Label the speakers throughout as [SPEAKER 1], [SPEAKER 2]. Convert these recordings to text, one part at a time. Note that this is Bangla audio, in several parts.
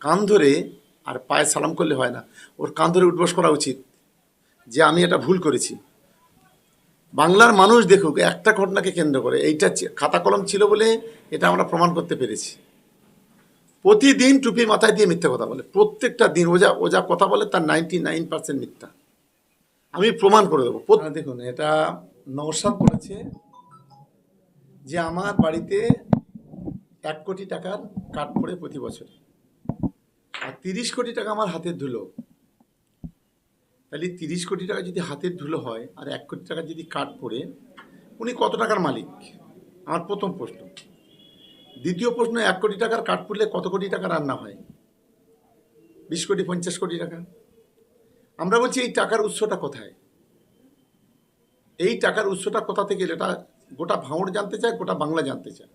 [SPEAKER 1] কান ধরে আর পায়ে সালাম করলে হয় না। ওর কান ধরে উঠবস করা উচিত যে আমি এটা ভুল করেছি। বাংলার মানুষ দেখুক, একটা ঘটনাকে কেন্দ্র করে, এইটা খাতা কলম ছিল বলে এটা আমরা প্রমাণ করতে পেরেছি। প্রতিদিন টুপি মাথায় দিয়ে মিথ্যা কথা বলে, প্রত্যেকটা দিন ও যা ও যা কথা বলে তার নাইনটি নাইন পার্সেন্ট মিথ্যা। আমি প্রমাণ করে দেবো। প্রত- দেখুন, এটা নৌসাদ বলেছে যে আমার বাড়িতে এক কোটি টাকার কাঠ পড়ে প্রতি বছর। আর তিরিশ কোটি টাকা আমার হাতের ধুলো। তাহলে তিরিশ কোটি টাকা যদি হাতের ধুলো হয় আর এক কোটি টাকা যদি কাঠ পড়ে, উনি কত টাকার মালিক? আমার প্রথম প্রশ্ন। দ্বিতীয় প্রশ্ন, এক কোটি টাকার কাঠ পড়লে কত কোটি টাকা রান্না হয়? বিশ কোটি, পঞ্চাশ কোটি টাকা। আমরা বলছি, এই টাকার উৎসটা কোথায়? এই টাকার উৎসটা কোথা থেকে? এটা গোটা ভাঙড় জানতে চায়, গোটা বাংলা জানতে চায়।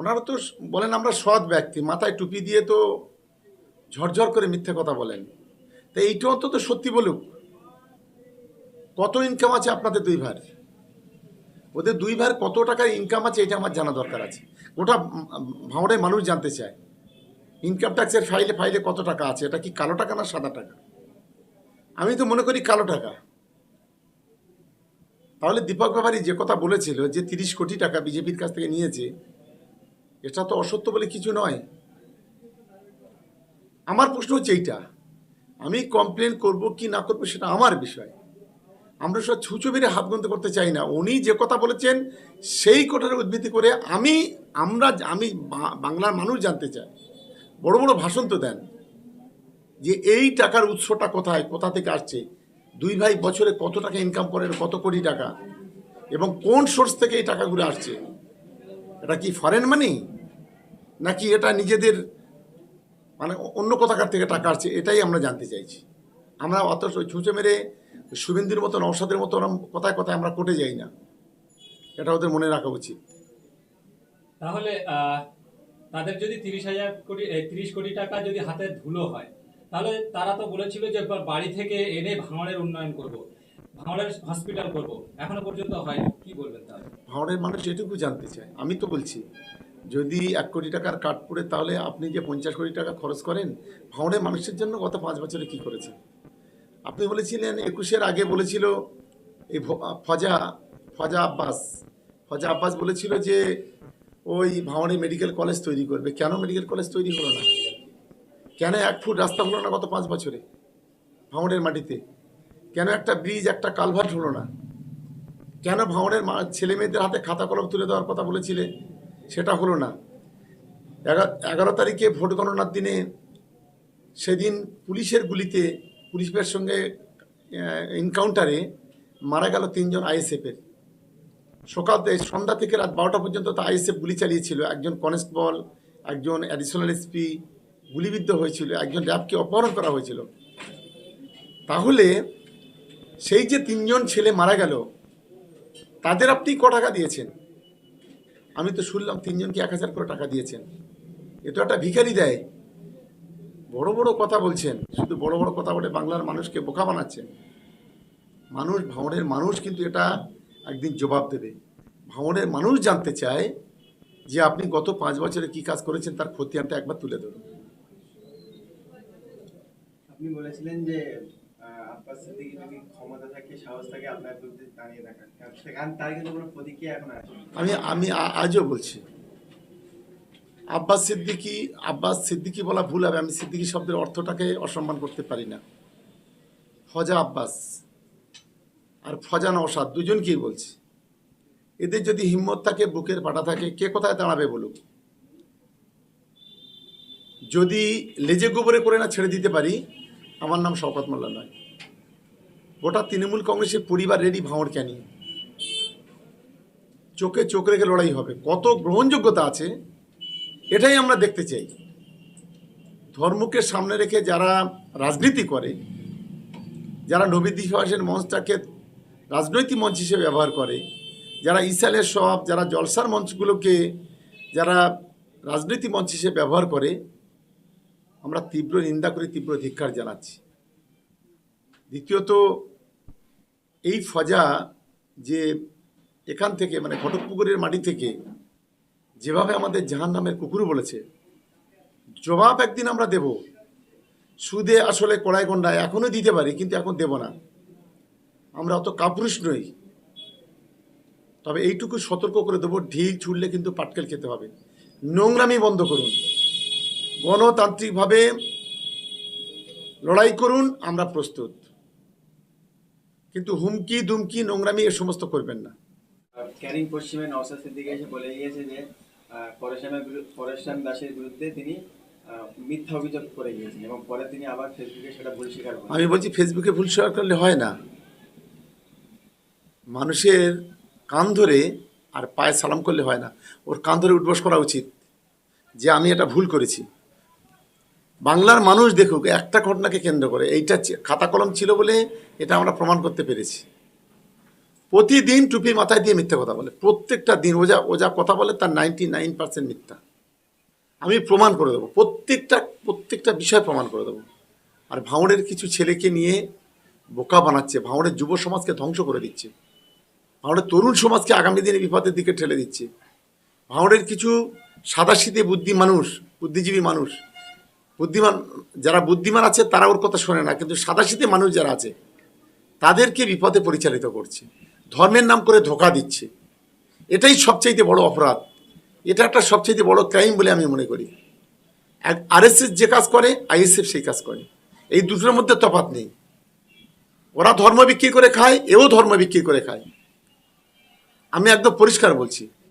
[SPEAKER 1] ওনারা তো বলেন আমরা সৎ ব্যক্তি, মাথায় টুপি দিয়ে তো ঝরঝর করে মিথ্যে কথা বলেন। তো এইটা অন্তত সত্যি বলুক, কত ইনকাম আছে আপনাদের দুই ভাইয়ের? ওদের দুই ভাইয়ের কত টাকার ইনকাম আছে এটা আমার জানা দরকার আছে। গোটা ভাঙড়ের মানুষ জানতে চায় ইনকাম ট্যাক্সের ফাইলে ফাইলে কত টাকা আছে, এটা কি কালো টাকা না সাদা টাকা? আমি তো মনে করি কালো টাকা। তাহলে দীপক ব্যাপারী যে কথা বলেছিল যে তিরিশ কোটি টাকা বিজেপির কাছ থেকে নিয়েছে এটা তো অসত্য বলে কিছু নয়। আমার প্রশ্ন হচ্ছে এইটা। আমি কমপ্লেন করব কি না করব সেটা আমার বিষয়। আমরা সব ছুঁচো মেরে হাত গন্তে করতে চাই না। উনি যে কথা বলেছেন, সেই কথার উদ্ভিত্তি করে আমি, আমরা, আমি বাংলার মানুষ জানতে চাই। বড় বড় ভাষণ তো দেন যে এই টাকার উৎসটা কোথায়, কোথা থেকে আসছে? দুই ভাই বছরে কত টাকা ইনকাম করেন, কত কোটি টাকা? এবং কোন সোর্স থেকে এই টাকাগুলো আসছে? এটা কি ফরেন মানি নাকি এটা নিজেদের মানে অন্য কোথাকার থেকে টাকা আসছে, এটাই আমরা জানতে চাইছি। আমরা অত ছুঁচে মেরে শুভেন্দুর মতন, ঔষধের মতো কথায় কথায় আমরা কোটে যাই না। এটা ওদের মনে রাখা উচিত।
[SPEAKER 2] তাহলে তাদের যদি তিরিশ হাজার কোটি তিরিশ কোটি টাকা যদি হাতে ধুলো হয়, তাহলে তারা তো বলেছিল যে বাড়ি থেকে এনে ভাঙড়ের উন্নয়ন করব। ভাঙড়ের
[SPEAKER 1] মানুষ এটুকু জানতে চায়। আমি তো বলছি, যদি এক কোটি টাকার কাট পড়ে, তাহলে আপনি যে পঞ্চাশ কোটি টাকা খরচ করেন ভাঙড়ের মানুষের জন্য গত পাঁচ বছরে কি করেছেন? আপনি বলেছিলেন, একুশের আগে বলেছিল এই ফজা ফজা আব্বাস। ফজা আব্বাস বলেছিল যে, ওই ভাঙড়ে মেডিকেল কলেজ তৈরি করবে। কেন মেডিকেল কলেজ তৈরি হলো না? কেন এক ফুট রাস্তা হলো না গত পাঁচ বছরে? ভাঙড়ের মাটিতে। কেন একটা ব্রিজ একটা কালভার্ট হলো না? কেন ভাঙড়ের ছেলে মেয়েদের হাতে খাতা কলম তুলে দেওয়ার কথা বলেছিলে? সেটা হলো না। এগা- এগারো তারিখে ভোট গণনার দিনে সেদিন পুলিশের গুলিতে, পুলিশের সঙ্গে এনকাউন্টারে মারা গেল তিনজন আইএসএফের। সকাল সন্ধ্যা থেকে রাত বারোটা পর্যন্ত তো আইএসএফ গুলি চালিয়েছিল। একজন কনস্টেবল একজন অ্যাডিশনাল এসপি গুলিবিদ্ধ হয়েছিল। একজন র্যাবকে অপহরণ করা হয়েছিল। তাহলে সেই যে তিনজন ছেলে মারা গেল, তাদের আপনি ক টাকা দিয়েছেন? আমি তো শুনলাম তিনজনকে এক হাজার করে টাকা দিয়েছেন। এ তো একটা ভিখারি দেয়। বড় বড় কথা বলছেন, শুধু বড় বড় কথা বলে বাংলার মানুষকে বোকা বানাচ্ছেন। মানুষ ভাঙড়ের মানুষ কিন্তু এটা একদিন জবাব দেবে। ভাঙড়ের মানুষ জানতে চায় যে আপনি গত পাঁচ বছরে কি কাজ করেছেন, তার খতিয়ানটা একবার তুলে ধরুন।
[SPEAKER 3] আপনি বলেছিলেন যে
[SPEAKER 1] আমি আমি আজও বলছি, আব্বাস সিদ্দিকি আব্বাস সিদ্দিকি বলা ভুল হবে, আমি সিদ্দিকি শব্দের অর্থটাকে অসম্মান করতে পারি না। ফজা আব্বাস আর ফজা নওশাদ, দুজনকেই বলছি। এদের যদি হিম্মত থাকে, বুকের পাটা থাকে, কে কোথায় দাঁড়াবে বলুক? যদি লেজে গোবরে করে না ছেড়ে দিতে পারি আমার নাম শওকত মোল্লা নয়। গোটা তৃণমূল কংগ্রেসের পরিবার রেডি ভাঁড় নিয়ে। চোখে চোখ রেখে লড়াই হবে। কত গ্রহণযোগ্যতা আছে, এটাই আমরা দেখতে চাই। ধর্মকে সামনে রেখে যারা রাজনীতি করে, যারা নবী দিবসের মঞ্চটাকে রাজনৈতিক মঞ্চ হিসেবে ব্যবহার করে, যারা ইসালের সব, যারা জলসার মঞ্চগুলোকে যারা রাজনৈতিক মঞ্চ হিসেবে ব্যবহার করে আমরা তীব্র নিন্দা করে, তীব্র ধিক্ষার জানাচ্ছি। দ্বিতীয়ত, এই ফজা যে এখান থেকে মানে ঘটকপুকুরের মাটি থেকে যেভাবে আমাদের জাহান নামের কুকুর বলেছে, জবাব একদিন আমরা দেব। সুদে আসলে কড়াই গন্ডা এখনও দিতে পারি, কিন্তু এখন দেব না। আমরা অত কাপুরুষ নই। তবে এইটুকু সতর্ক করে দেবো, ঢিল ছুড়লে কিন্তু পাটকেল খেতে হবে। নোংরামি বন্ধ করুন। গণতান্ত্রিকভাবে লড়াই করুন আমরা প্রস্তুত। কিন্তু হুমকি দুমকি নোংরামি এ সমস্ত করবেন না।
[SPEAKER 3] ক্যানিং পশ্চিমে নওসাদ সিদ্দিকি এসে বলে গিয়েছে যে আহ, পরেশরামের দাসের বিরুদ্ধে তিনি মিথ্যা অভিযোগ করে গিয়েছেন এবং পরে তিনি আবার ফেসবুকে সেটা ভুল স্বীকার করেন।
[SPEAKER 1] আমি বলছি ফেসবুকে ভুল স্বীকার করলে হয় না। মানুষের কান ধরে আর পায়ে সালাম করলে হয় না। ওর কান ধরে উঠবস করা উচিত। যে আমি এটা ভুল করেছি। বাংলার মানুষ দেখুক, একটা ঘটনাকে কেন্দ্র করে, এইটা খাতা কলম ছিল বলে এটা আমরা প্রমাণ করতে পেরেছি। প্রতিদিন টুপি মাথায় দিয়ে মিথ্যা কথা বলে, প্রত্যেকটা দিন ও যা ও যা কথা বলে তার নাইনটি নাইন পার্সেন্ট মিথ্যা। আমি প্রমাণ করে দেবো, প্রত্যেকটা প্রত্যেকটা বিষয় প্রমাণ করে দেবো। আর ভাঁড়ের কিছু ছেলেকে নিয়ে বোকা বানাচ্ছে ভাঁড়ের যুব সমাজকে ধ্বংস করে দিচ্ছে। ভাঁড়ের তরুণ সমাজকে আগামী দিনে বিপদের দিকে ঠেলে দিচ্ছে। ভাঁড়ের কিছু সাদাশীতে বুদ্ধি মানুষ, বুদ্ধিজীবী মানুষ বুদ্ধিমান, যারা বুদ্ধিমান আছে তারা ওর কথা শোনে না, কিন্তু সাদাশীতে মানুষ যারা আছে, তাদেরকে বিপদে পরিচালিত করছে, ধর্মের নাম করে ধোকা দিচ্ছে। এটাই সবচাইতে বড় অপরাধ। এটা একটা সবচাইতে বড় ক্রাইম বলে আমি মনে করি। আরএসএস যে কাজ করে, আইএসএফ সেই কাজ করে। এই দুটোর মধ্যে তফাৎ নেই। ওরা ধর্ম বিক্রি করে খায়, এও ধর্ম বিক্রি করে খায়। আমি একদম পরিষ্কার বলছি